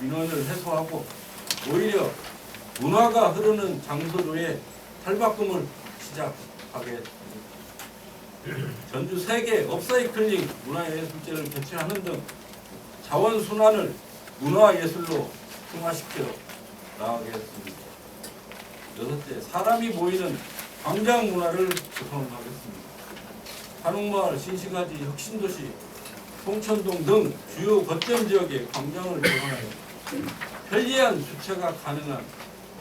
민원을 해소하고 오히려 문화가 흐르는 장소로의 탈바꿈을 시작하겠습니다. 전주 세계 업사이클링 문화예술제를 개최하는 등 자원 순환을 문화예술로 승화시켜 나가겠습니다. 여섯째, 사람이 모이는 광장 문화를 구성하겠습니다. 한옥마을, 신시가지, 혁신도시, 송천동 등 주요 거점 지역의 광장을 조성하여 편리한 주차가 가능한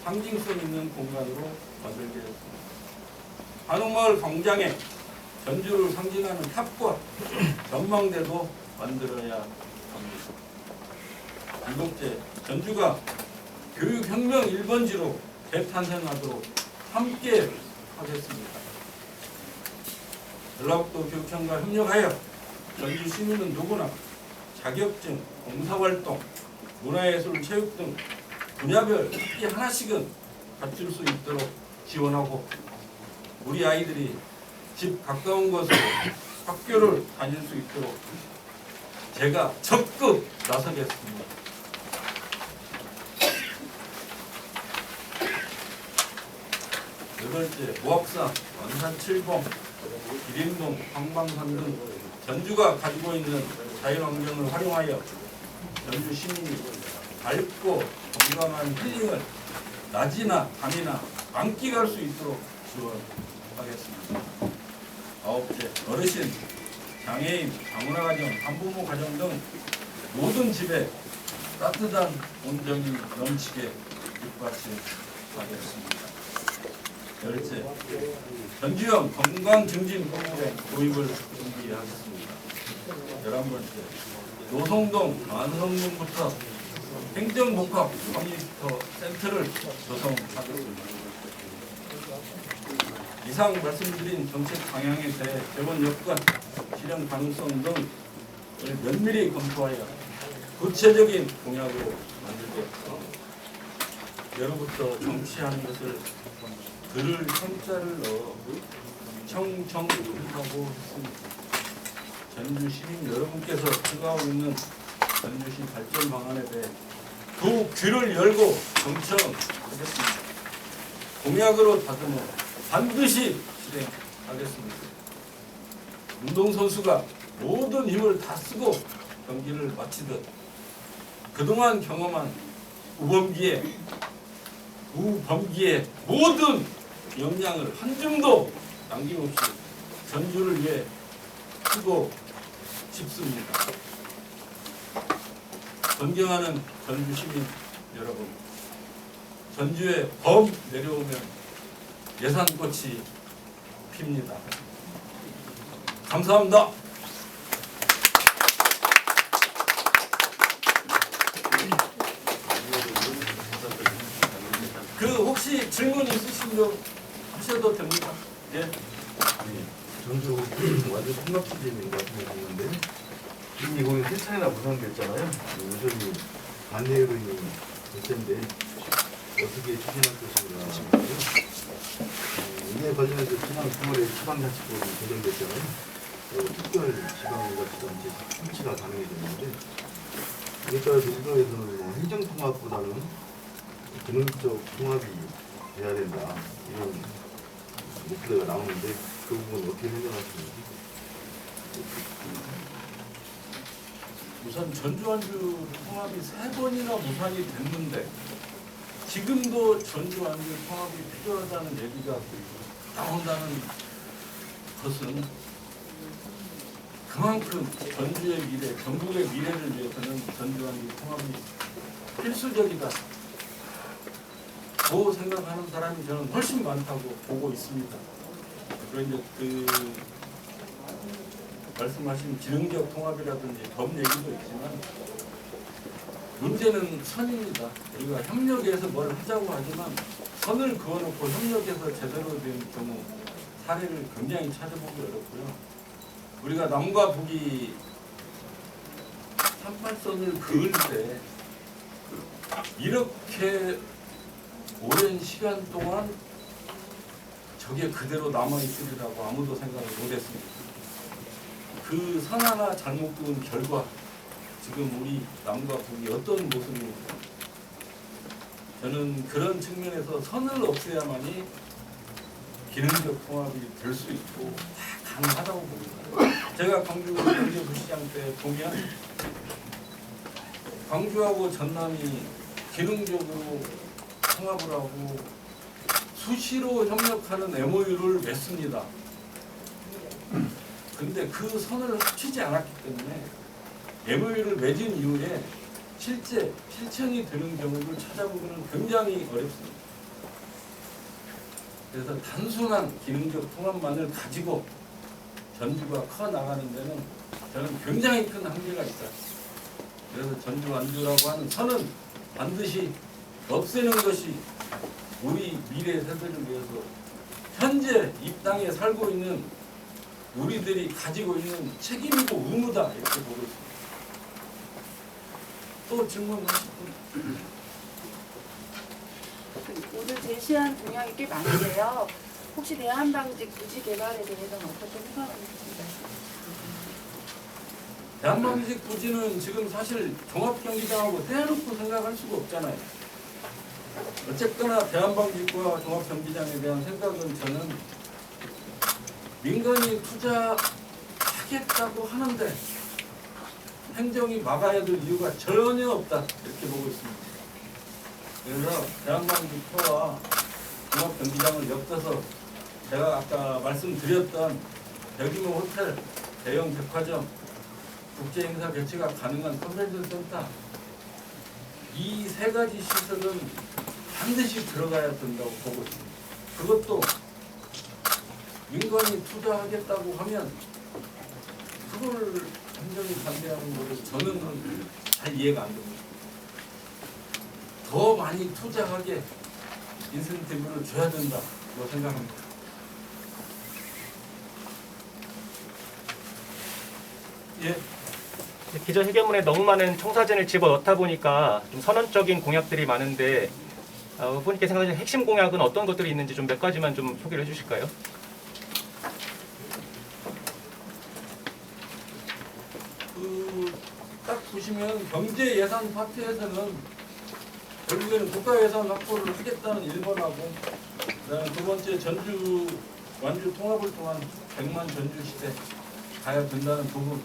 상징성 있는 공간으로 만들겠습니다. 한옥마을 광장에 전주를 상징하는 탑과 전망대도 만들어야 합니다. 일곱째, 전주가 교육혁명 1번지로 재탄생하도록 함께 하겠습니다. 전라북도 교육청과 협력하여 전주 시민은 누구나 자격증, 봉사활동, 문화예술, 체육 등 분야별 학기 하나씩은 갖출 수 있도록 지원하고 우리 아이들이 집 가까운 곳으로 학교를 다닐 수 있도록 제가 적극 나서겠습니다. 여덟째, 모학산, 원산 칠봉, 기림동, 황방산 등 전주가 가지고 있는 자연환경을 활용하여 전주 시민이 밝고 건강한 힐링을 낮이나 밤이나 만끽할 수 있도록 지원하겠습니다. 아홉째, 어르신, 장애인, 다문화 가정, 한부모 가정 등 모든 집에 따뜻한 온정이 넘치게 뒷받침하겠습니다. 열째, 전주형 건강 증진 프로그램 도입을 준비하겠습니다. 열한 번째, 노성동 만성동부터 행정복합 커뮤니터 센터를 조성하겠습니다. 이상 말씀드린 정책 방향에 대해 재원 여건, 실현 가능성 등을 면밀히 검토하여 구체적인 공약으로 만들겠습니다. 여로부터 정치하는 것을 글을 청자를 넣어 청정하고 했습니다. 전주 시민 여러분께서 추가하고 있는 전주시 발전 방안에 대해 두 귀를 열고 경청하겠습니다. 공약으로 다듬어 반드시 실행하겠습니다. 운동선수가 모든 힘을 다 쓰고 경기를 마치듯 그동안 경험한 우범기에 우범기에 모든 역량을 한 줌도 남김없이 전주를 위해 쓰고 싶습니다. 존경하는 전주 시민 여러분, 전주에 범 내려오면 예산꽃이 핍니다. 감사합니다. 그 혹시 질문 있으신 거 하셔도 됩니다. 예. 전주 완전 통합지대인 것 같은 경우인데 이미 거기 세 차례나 무산됐잖아요. 여전히 반대 될 텐데 어떻게 추진할 것인가. 어, 이에 관련해서 지난 9월에 지방자치법이 개정됐잖아요. 그리고 특별 지방자치단체 통치가 가능해졌는데 이에 따라서 일각에서는 뭐 행정통합보다는 기능적 통합이 돼야 된다 이런 목표가 나오는데 그 부분 어떻게 생각하시는지? 우선 전주완주 통합이 세 번이나 무산이 됐는데 지금도 전주완주 통합이 필요하다는 얘기가 나온다는 것은 그만큼 전주의 미래, 전국의 미래를 위해서는 전주완주 통합이 필수적이다. 고 생각하는 사람이 저는 훨씬 많다고 보고 있습니다. 그리고 이제 그 말씀하신 지능적 통합이라든지 법 얘기도 있지만 문제는 선입니다. 우리가 협력해서 뭘 하자고 하지만 선을 그어놓고 협력해서 제대로 된 경우 사례를 굉장히 찾아보기 어렵고요. 우리가 남과 북이 38선을 그을 때 이렇게 오랜 시간 동안 저게 그대로 남아있으리라고 아무도 생각을 못했습니다. 그선 하나 잘못 그은 결과 지금 우리 남과 북이 어떤 모습입니까? 저는 그런 측면에서 선을 없애야만이 기능적 통합이 될 수 있고 다 가능하다고 봅니다. 제가 광주 경제부시장 때 보면 광주하고 전남이 기능적으로 통합을 하고 수시로 협력하는 MOU를 맺습니다. 근데 그 선을 합치지 않았기 때문에 MOU를 맺은 이후에 실제 실천이 되는 경우를 찾아보기는 굉장히 어렵습니다. 그래서 단순한 기능적 통합만을 가지고 전주가 커 나가는 데는 저는 굉장히 큰 한계가 있다. 그래서 전주 완주라고 하는 선은 반드시 없애는 것이 우리 미래 세대를 위해서 현재 이 땅에 살고 있는 우리들이 가지고 있는 책임이고 의무다 이렇게 보고 있습니다. 또 질문하실 분? 오늘 제시한 공약이 꽤 많은데요. 혹시 대한방직 부지 개발에 대해서는 어떻게 생각하십니까? 대한방식 부지는 지금 사실 종합경기장하고 떼놓고 생각할 수가 없잖아요. 어쨌거나 대한방직과 종합경기장에 대한 생각은 저는 민간이 투자하겠다고 하는데 행정이 막아야 될 이유가 전혀 없다 이렇게 보고 있습니다. 그래서 대한방직과 종합경기장을 엮어서 제가 아까 말씀드렸던 대규모 호텔, 대형 백화점, 국제 행사 개최가 가능한 컨벤션 센터 이 세 가지 시설은 반드시 들어가야 된다고 보고 있습니다. 그것도 민간이 투자하겠다고 하면 그걸 행정이 반대하는 것을 저는 잘 이해가 안 됩니다. 더 많이 투자하게 인센티브를 줘야 된다고 생각합니다. 예. 기자회견문에 너무 많은 청사진을 집어넣다 보니까 좀 선언적인 공약들이 많은데 어, 후보님께 생각하시는 핵심 공약은 어떤 것들이 있는지 좀 몇 가지만 좀 소개를 해주실까요? 그딱 보시면 경제 예산 파트에서는 결국에는 국가 예산 확보를 하겠다는 1번하고 그다음에 두 번째 전주 완주 통합을 통한 100만 전주 시대 가야 된다는 부분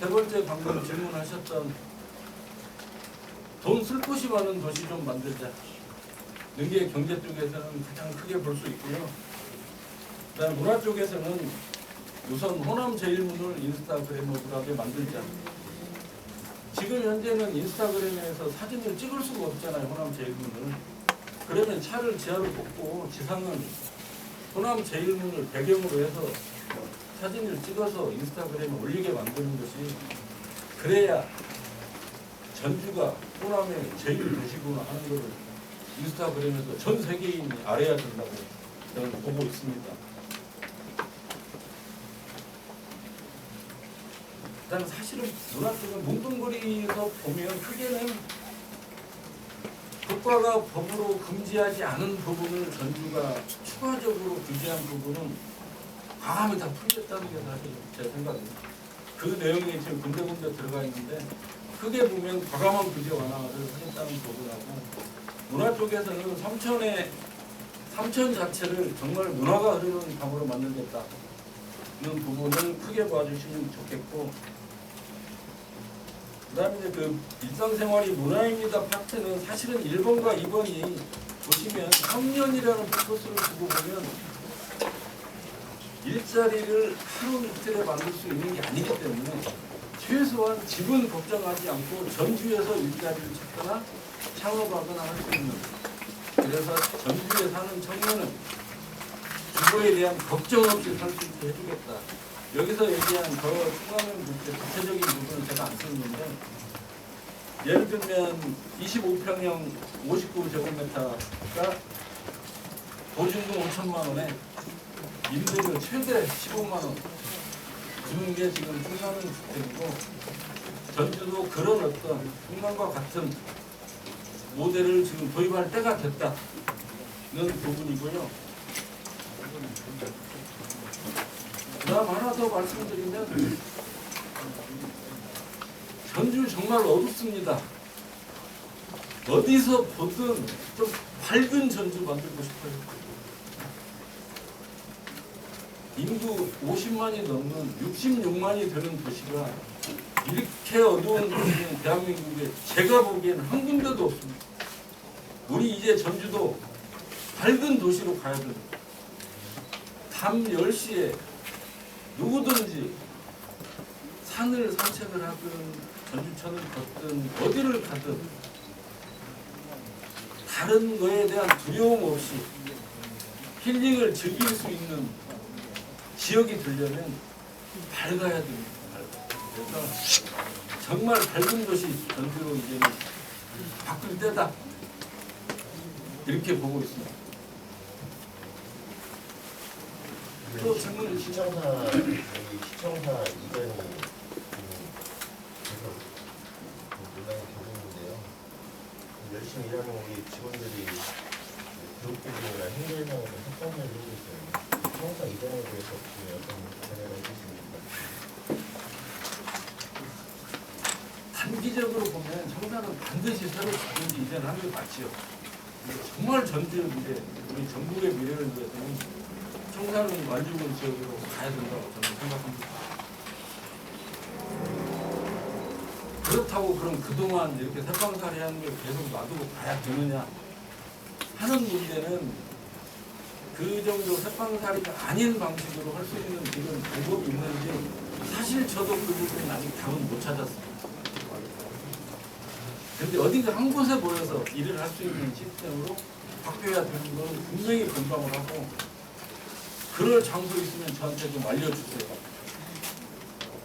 세 번째 방금 질문하셨던 돈 쓸 곳이 많은 도시 좀 만들자 이게 경제 쪽에서는 가장 크게 볼 수 있고요. 그다음 문화 쪽에서는 우선 호남 제일문을 인스타그램으로하게 만들자. 지금 현재는 인스타그램에서 사진을 찍을 수가 없잖아요. 호남 제일문을. 그러면 차를 지하로 꽂고 지상은 호남 제일문을 배경으로 해서 사진을 찍어서 인스타그램에 올리게 만드는 것이 그래야 전주가 호남의 제일 도시구나 하는 것을 인스타그램에서 전 세계인이 알아야 된다고 저는 보고 있습니다. 일단 사실은 문화 쪽은 뭉뚱그리서 보면 크게는 국가가 법으로 금지하지 않은 부분을 전주가 추가적으로 규제한 부분은 과감히 다 풀겠다는 게 사실 제 생각입니다. 그 내용이 지금 군데군데 들어가 있는데 크게 보면 과감한 규제 완화를 하겠다는 부분하고 문화 쪽에서는 삼천의 삼천 자체를 정말 문화가 흐르는 강으로 만들겠다는 부분을 크게 봐주시면 좋겠고 그 다음에 이제 그 일상생활이 문화입니다 파트는 사실은 1번과 2번이 보시면 학년이라는 포커스를 두고 보면 일자리를 하루 이틀에 만들 수 있는 게 아니기 때문에 최소한 집은 걱정하지 않고 전주에서 일자리를 찾거나 창업하거나 할 수 있는 그래서 전주에 사는 청년은 주거에 대한 걱정 없이 살 수 있게 해주겠다. 여기서 얘기한 더 추가하는 문제, 구체적인 부분은 제가 안 썼는데 예를 들면 25평형 59제곱미터가 보증금 5천만 원에 임대료 최대 15만 원 주는 게 지금 충남 주택이고 전주도 그런 어떤 충남과 같은 모델을 지금 도입할 때가 됐다는 부분이고요. 그다음 하나 더 말씀드리면 전주 정말 어둡습니다. 어디서 보든 좀 밝은 전주 만들고 싶어요. 인구 50만이 넘는 66만이 되는 도시가 이렇게 어두운 도시는 대한민국에 제가 보기엔 한 군데도 없습니다. 우리 이제 전주도 밝은 도시로 가야 됩니다. 밤 10시에 누구든지 산을 산책을 하든 전주천을 걷든 어디를 가든 다른 거에 대한 두려움 없이 힐링을 즐길 수 있는 지역이 되려면 밝아야 됩니다. 그래서 정말 밝은 도시 전주로 이제는 바꿀 때다 이렇게 보고 있습니다. 또 질문 그 시청사 시청사 이전이 음, 계속 그 논란이 되고 있는데요. 열심히 일하는 우리 직원들이 그룹 부분이나 행정상에서 협상을 하고 있어요. 청사 이전에 대해서 어떤 생각을 해주십니까? 단기적으로 청사는 반드시 새로 짓는지 이제는 하는 게 맞지요. 정말 전주의 미래, 우리 전국의 미래를 위해서는 청사는 완주군 지역으로 가야 된다고 저는 생각합니다. 그렇다고 그럼 그동안 이렇게 새빵살이 하는 걸 계속 놔두고 가야 되느냐 하는 문제는 그 정도 새빵살이가 아닌 방식으로 할 수 있는 지금 방법이 있는지 사실 저도 그 부분은 아직 답은 못 찾았습니다. 근데 어딘가 한 곳에 모여서 일을 할 수 있는 시스템으로 바뀌어야 되는 건 분명히 공감을 하고 그럴 장소 있으면 저한테 좀 알려주세요.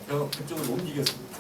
제가 그쪽으로 옮기겠습니다.